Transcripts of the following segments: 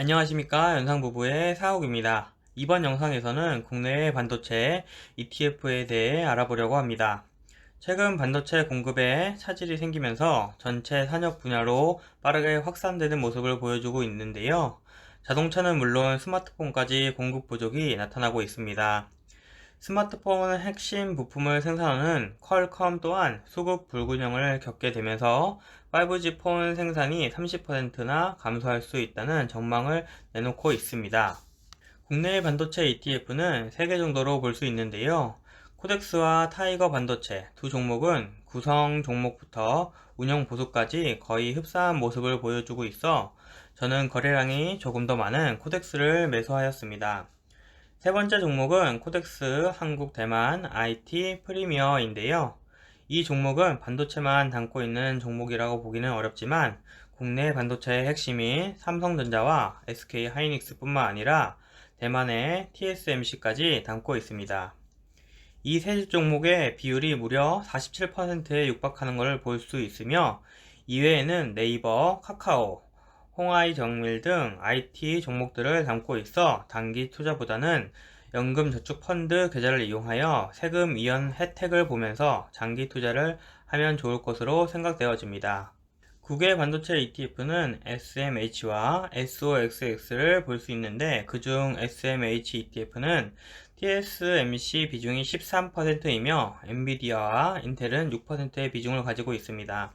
안녕하십니까 연상부부의 사옥입니다. 이번 영상에서는 국내의 반도체 ETF에 대해 알아보려고 합니다. 최근 반도체 공급에 차질이 생기면서 전체 산업 분야로 빠르게 확산되는 모습을 보여주고 있는데요. 자동차는 물론 스마트폰까지 공급 부족이 나타나고 있습니다. 스마트폰 핵심 부품을 생산하는 퀄컴 또한 수급 불균형을 겪게 되면서 5G 폰 생산이 30%나 감소할 수 있다는 전망을 내놓고 있습니다. 국내의 반도체 ETF는 3개 정도로 볼 수 있는데요. 코덱스와 타이거 반도체 두 종목은 구성 종목부터 운영 보수까지 거의 흡사한 모습을 보여주고 있어 저는 거래량이 조금 더 많은 코덱스를 매수하였습니다. 세 번째 종목은 코덱스 한국 대만 IT 프리미어인데요. 이 종목은 반도체만 담고 있는 종목이라고 보기는 어렵지만 국내 반도체의 핵심인 삼성전자와 SK 하이닉스뿐만 아니라 대만의 TSMC까지 담고 있습니다. 이세 종목의 비율이 무려 47%에 육박하는 것을 볼 수 있으며 이외에는 네이버, 카카오, 홍하이 정밀 등 IT 종목들을 담고 있어 단기 투자보다는 연금 저축 펀드 계좌를 이용하여 세금 이연 혜택을 보면서 장기 투자를 하면 좋을 것으로 생각되어집니다. 국외 반도체 ETF는 SMH와 SOXX를 볼 수 있는데 그중 SMH ETF는 TSMC 비중이 13%이며 엔비디아와 인텔은 6%의 비중을 가지고 있습니다.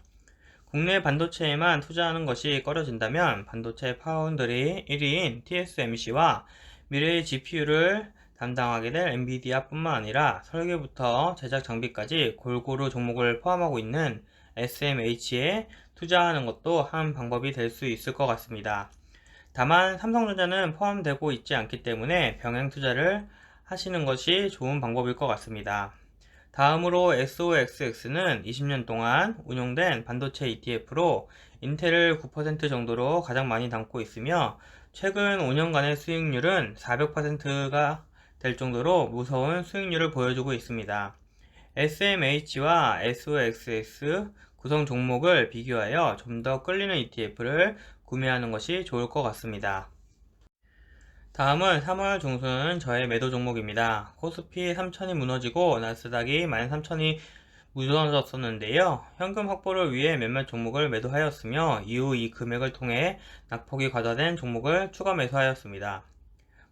국내 반도체에만 투자하는 것이 꺼려진다면 반도체 파운드리 1위인 TSMC와 미래의 GPU를 담당하게 될 엔비디아 뿐만 아니라 설계부터 제작 장비까지 골고루 종목을 포함하고 있는 SMH에 투자하는 것도 한 방법이 될 수 있을 것 같습니다. 다만 삼성전자는 포함되고 있지 않기 때문에 병행 투자를 하시는 것이 좋은 방법일 것 같습니다. 다음으로 SOXX는 20년 동안 운용된 반도체 ETF로 인텔을 9% 정도로 가장 많이 담고 있으며 최근 5년간의 수익률은 400%가 될 정도로 무서운 수익률을 보여주고 있습니다. SMH와 SOXX 구성 종목을 비교하여 좀 더 끌리는 ETF를 구매하는 것이 좋을 것 같습니다. 다음은 3월 중순 저의 매도 종목입니다. 코스피 3천이 무너지고 나스닥이 13,000이 무너졌었는데요. 현금 확보를 위해 몇몇 종목을 매도하였으며 이후 이 금액을 통해 낙폭이 과다된 종목을 추가 매수하였습니다.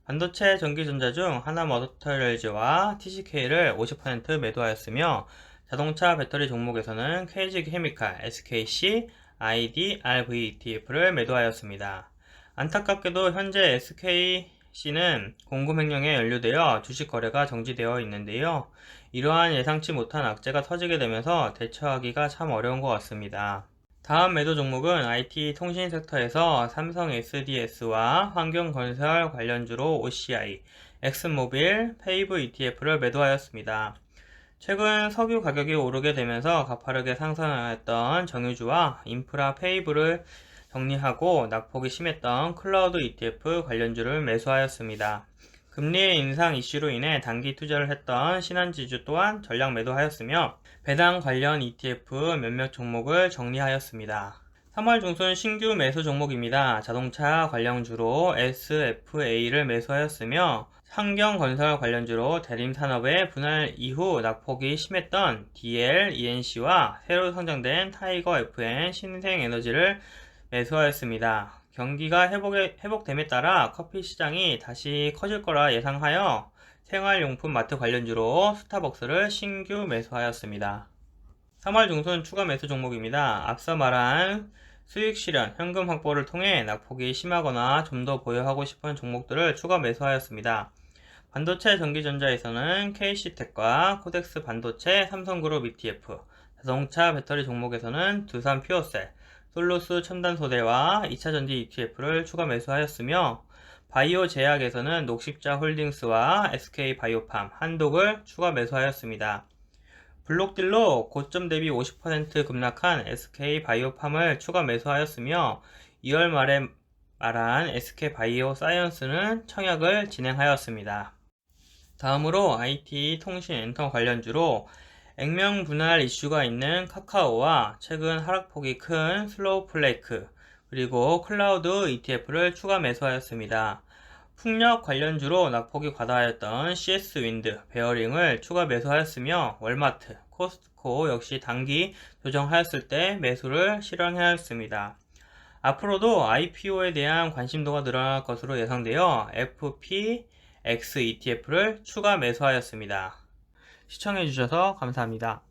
반도체 전기전자 중 하나머터럴즈와 TCK를 50% 매도하였으며 자동차 배터리 종목에서는 KG 케미칼, SKC, ID, RV ETF를 매도하였습니다. 안타깝게도 현재 SKC는 공급 횡령에 연루되어 주식 거래가 정지되어 있는데요. 이러한 예상치 못한 악재가 터지게 되면서 대처하기가 참 어려운 것 같습니다. 다음 매도 종목은 IT 통신 섹터에서 삼성 SDS와 환경건설 관련주로 OCI, 엑슨모빌, 페이브 ETF를 매도하였습니다. 최근 석유 가격이 오르게 되면서 가파르게 상승하였던 정유주와 인프라 페이브를 정리하고 낙폭이 심했던 클라우드 ETF 관련주를 매수하였습니다. 금리 인상 이슈로 인해 단기 투자를 했던 신한지주 또한 전량 매도하였으며 배당 관련 ETF 몇몇 종목을 정리하였습니다. 3월 중순 신규 매수 종목입니다. 자동차 관련주로 SFA를 매수하였으며 환경건설 관련주로 대림산업의 분할 이후 낙폭이 심했던 DL, ENC와 새로 성장된 타이거 FN 신생에너지를 매수하였습니다. 경기가 회복에, 회복됨에 따라 커피 시장이 다시 커질 거라 예상하여 생활용품 마트 관련주로 스타벅스를 신규 매수하였습니다. 3월 중순 추가 매수 종목입니다. 앞서 말한 수익 실현, 현금 확보를 통해 낙폭이 심하거나 좀 더 보유하고 싶은 종목들을 추가 매수하였습니다. 반도체 전기전자에서는 KC텍과 코덱스 반도체, 삼성그룹 ETF, 자동차 배터리 종목에서는 두산 퓨어셀, 솔루스 첨단소대와 2차 전지 ETF를 추가 매수하였으며 바이오 제약에서는 녹십자 홀딩스와 SK 바이오팜, 한독을 추가 매수하였습니다. 블록딜로 고점 대비 50% 급락한 SK 바이오팜을 추가 매수하였으며 2월 말에 말한 SK 바이오 사이언스는 청약을 진행하였습니다. 다음으로 IT 통신 엔터 관련주로 액면 분할 이슈가 있는 카카오와 최근 하락폭이 큰 슬로우 플레이크 그리고 클라우드 ETF를 추가 매수하였습니다. 풍력 관련주로 낙폭이 과다하였던 CS 윈드, 베어링을 추가 매수하였으며 월마트, 코스트코 역시 단기 조정하였을 때 매수를 실행하였습니다. 앞으로도 IPO에 대한 관심도가 늘어날 것으로 예상되어 FPX ETF를 추가 매수하였습니다. 시청해주셔서 감사합니다.